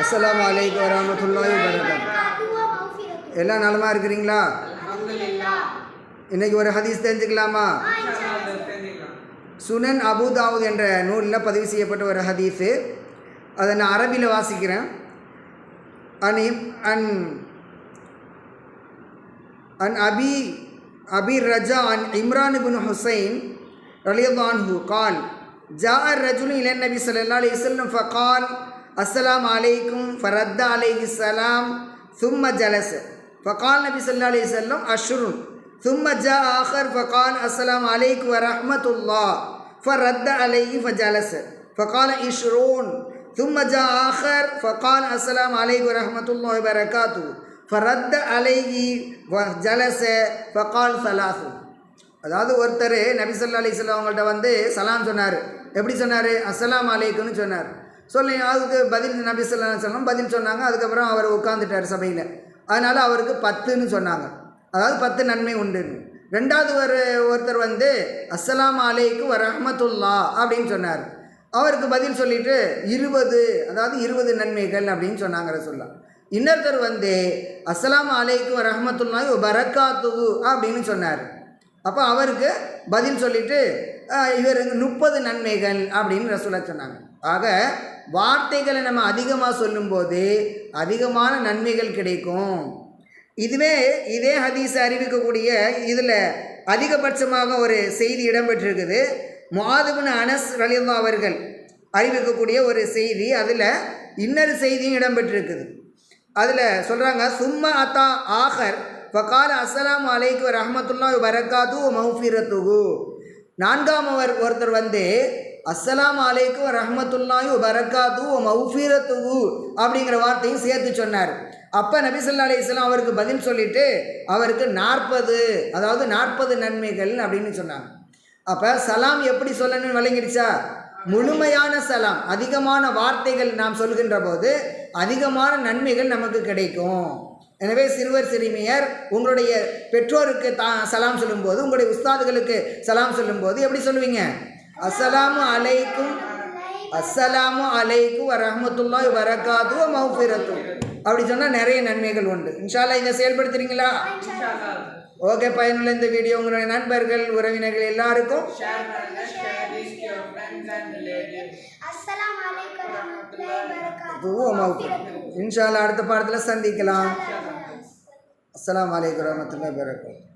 அஸ்ஸலாமு அலைக்கும் வரமத்துல்லாஹி வரகாத்து எல்லாம் நலமா இருக்கிறீங்களா இன்னைக்கு ஒரு ஹதீஸ் தெரிஞ்சுக்கலாமா சுனன் அபுதாவுத் என்ற நூலில் பதிவு செய்யப்பட்ட ஒரு ஹதீஸு அதை நான் அரபியில் வாசிக்கிறேன் அன் இம்- அன் அன் அபி அபி ரஜா அன் இம்ரான் பின் ஹுசைன் ரலியல்லான்ஹு கால் ஜா الرجل إلى النبي صلى الله عليه وسلم فقال السلام عليكم فرد عليه السلام ثم جلس فقال النبي صلى الله عليه وسلم أشر ثم جاء آخر فقال السلام عليكم ورحمة الله فرد عليه فجلس فقال إشرون ثم جاء آخر فقال السلام عليكم ورحمة الله وبركاته فرد عليه وجلس فقال ثلاث அதாவது ஒருத்தர் நபி ஸல்லல்லாஹு அலைஹி வஸல்லம் அவங்கள்ட்ட வந்து சலாம் சொன்னார் எப்படி சொன்னார் அஸ்ஸலாமு அலைக்கும்னு சொன்னார் சொல்லி அதுக்கு பதில் நபி சொல்லலாம் பதில் சொன்னாங்க. அதுக்கப்புறம் அவர் உட்காந்துட்டார் சபையில். அதனால் அவருக்கு பத்துன்னு சொன்னாங்க. அதாவது பத்து நன்மை உண்டுன்னு. ரெண்டாவது ஒரு ஒருத்தர் வந்து அஸ்லாம் அலைக்கு ரஹமத்துல்லா அப்படின்னு சொன்னார். அவருக்கு பதில் சொல்லிட்டு இருபது அதாவது இருபது நன்மைகள் அப்படின்னு சொன்னாங்க சொல்லலாம் இன்னொருத்தர் வந்து அஸ்லாம் அலைக்கும் ரஹமத்துல்லாஹி பரக்காத்துகு அப்படின்னு சொன்னார். அப்போ அவருக்கு பதில் சொல்லிட்டு அஹ், இவர் முப்பது நன்மைகள் அப்படின்னு ரசூலா சொன்னாங்க. ஆக வார்த்தைகளை நம்ம அதிகமாக சொல்லும்போது அதிகமான நன்மைகள் கிடைக்கும். இதுவே இதே ஹதீஸை அறிவிக்கக்கூடிய இதில் அதிகபட்சமாக ஒரு செய்தி இடம்பெற்றிருக்குது. முஆதுபின் அனஸ் ரலியல்லா அவர்கள் அறிவிக்கக்கூடிய ஒரு செய்தி அதில் இன்னொரு செய்தியும் இடம்பெற்றிருக்குது. அதில் சொல்கிறாங்க சும்மா அத்தா ஆஹர் ஃபகால அஸ்லாம் அலைக்கு ரஹமத்துல்லா வரக்காத்து மௌஃபிரத்துகு நான்காம் அவர் ஒருத்தர் வந்து அஸ்ஸலாமு அலைக்கும் ரஹமத்துல்லாஹி வரக்காத்து மௌஃபீரத்து அப்படிங்கிற வார்த்தையும் சேர்த்து சொன்னார். அப்போ நபி ஸல்லல்லாஹு அலைஹி அவருக்கு பதில் சொல்லிட்டு அவருக்கு நாற்பது அதாவது நாற்பது நன்மைகள் அப்படின்னு சொன்னாங்க. அப்போ சலாம் எப்படி சொல்லணும்னு விளங்கிடுச்சா? முழுமையான சலாம் அதிகமான வார்த்தைகள் நாம் சொல்கின்ற போது அதிகமான நன்மைகள் நமக்கு கிடைக்கும். எனவே சிறுவர் சிறுமியர் உங்களுடைய பெற்றோருக்கு தா சலாம் சொல்லும்போது உங்களுடைய உஸ்தாதுகளுக்கு சலாம் சொல்லும்போது எப்படி சொல்லுவீங்க? அஸ்ஸலாமு அலைக்கும் அஸ்ஸலாமு அலைக்கும் வரஹமத்துல்லாஹி வரகாத்து மௌஃபிரத்து அப்படி சொன்னால் நிறைய நன்மைகள் உண்டு. இன்ஷால்லா இதை செயல்படுத்துறீங்களா? ஓகே பயனுள்ள இந்த வீடியோ உங்களுடைய நண்பர்கள் உறவினர்கள் எல்லாருக்கும். இன்ஷால்லா அடுத்த பாடத்தில் சந்திக்கலாம். அஸ்ஸலாமு அலைக்கும் வரஹ்மத்துல்லாஹி வபரகாத்துஹு